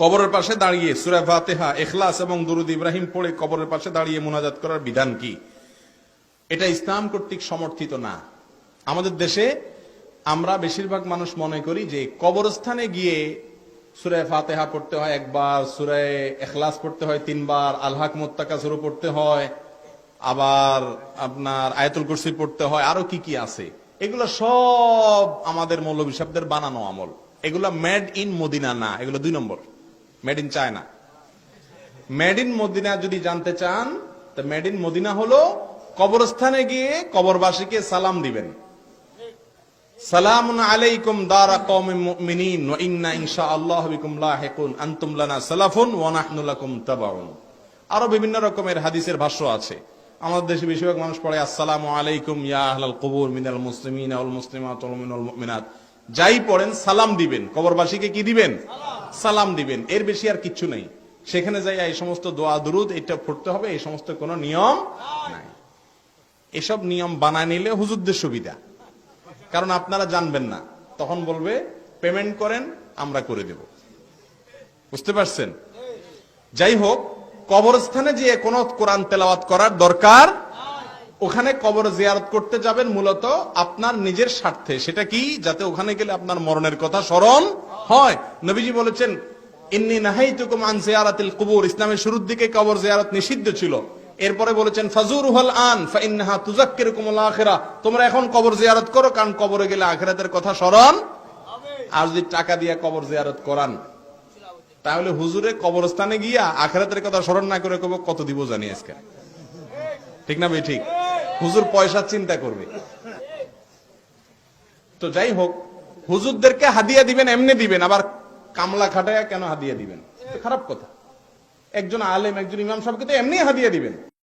কবরের পাশে দাঁড়িয়ে সুরা ফাতেহা এখলাস এবং দুরুদ ইব্রাহিম পড়ে কবরের পাশে দাঁড়িয়ে মোনাজাত করার বিধান কি? এটা ইসলাম কর্তৃক সমর্থিত না। আমাদের দেশে আমরা বেশিরভাগ মানুষ মনে করি যে কবরস্থানে গিয়ে সুরায় ফাতেহা পড়তে হয় একবার সুরায় এখলাস পড়তে হয় তিনবার আলহাক মোত্তাকা শুরু পড়তে হয়, আবার আপনার আয়াতুল কুরসি পড়তে হয়, আরও কি কি আছে। এগুলো সব আমাদের মৌলবী শব্দের বানানো আমল। এগুলো মেড ইন মদিনা না, এগুলো দুই নম্বর। Made in China made in Madina যদি জানতে চান, তো মেড ইন মদিনা হলো কবরস্থানে গিয়ে কবরবাসীকে সালাম দিবেন। আরও বিভিন্ন রকমের হাদিসের ভাষ্য আছে। আমাদের দেশে বেশিরভাগ মানুষ আলাইকুম যাই পড়েন, সালাম দিবেন। কবরবাসীকে কি দিবেন? দিবেন। এর বেশি আর কিচ্ছু নেই। সেখানে যাই এই সমস্ত দোয়া, দুরুদ, এটা পড়তে হবে, এই সমস্ত কোনো নিয়ম নাই। এসব নিয়ম বানায় নিলে হুজুরদের সুবিধা। কারণ আপনারা জানবেন না। তখন বলবে পেমেন্ট করেন, আমরা করে দেব। বুঝতে পারছেন? যাই হোক, কবরস্থানে যে কোনো কোরআন তেলাওয়াত করার দরকার ওখানে কবর জিয়ারত করতে যাবেন মূলত আপনার নিজের স্বার্থে। সেটা কি? যাতে ওখানে গেলে আপনার মরণের কথা স্মরণ হয়। নবীজি বলেছেন, ইন্নি নাহাইতুকুম আন জিয়ারাতিল কুবুর। ইসলামের শুরুর দিকে কবর জিয়ারত নিষিদ্ধ ছিল। এরপরে বলেছেন ফাজুরুহুল আন, ফাইন্নাহা তুযাক্কিরুকুমুল আখিরা। তোমরা এখন কবর জিয়ারত করো, কারণ কবরে গেলে আখিরাতের কথা স্মরণ। আর যদি টাকা দিয়ে কবর জিয়ারত করান, তাহলে হুজুরে কবরস্থানে গিয়া আখিরাতের কথা স্মরণ না করে কত দিব জানি আজকে? ঠিক না ভাই, ঠিক? হুজুর পয়সা চিন্তা করবে। তো যাই হোক, হুজুরদেরকে হাদিয়া দিবেন, এমনি দিবেন, আবার কামলা খাটায় কেন হাদিয়া দিবেন? খারাপ কথা। একজন আলেম, একজন ইমাম সাহেবকে তো এমনি হাদিয়া দিবেন।